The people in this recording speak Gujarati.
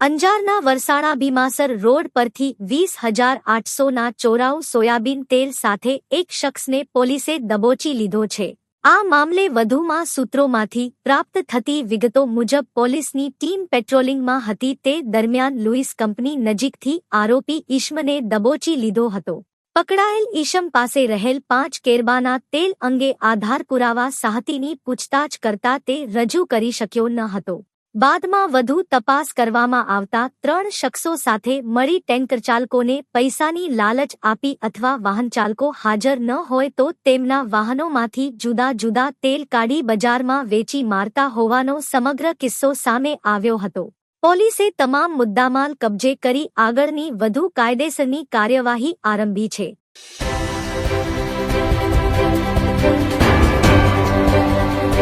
અંજારના વરસાણા ભીમાસર રોડ પરથી વીસ હજાર આઠસોના ચોરાઉ સોયાબીન તેલ સાથે એક શખ્સને પોલીસે દબોચી લીધો છે. આ મામલે વધુમાં સૂત્રોમાંથી પ્રાપ્ત થતી વિગતો મુજબ પોલીસની ટીમ પેટ્રોલિંગમાં હતી તે દરમિયાન લુઈસ કંપની નજીકથી આરોપી ઈશ્મને દબોચી લીધો હતો. પકડાયેલ ઈશમ પાસે રહેલ પાંચ કેરબાના તેલ અંગે આધાર પુરાવા સાહતીની પૂછતાછ કરતા તે રજૂ કરી શક્યો ન હતો. બાદમાં વધુ તપાસ કરવામાં આવતા ત્રણ શખ્સો સાથે મળી ટેન્કર ચાલકોને પૈસાની લાલચ આપી અથવા વાહન ચાલકો હાજર ન હોય તો તેમના વાહનોમાંથી જુદા જુદા તેલ કાઢી બજારમાં વેચી મારતા હોવાનો સમગ્ર કિસ્સો સામે આવ્યો હતો. પોલીસે તમામ મુદ્દામાલ કબજે કરી આગળની વધુ કાયદેસરની કાર્યવાહી આરંભી છે.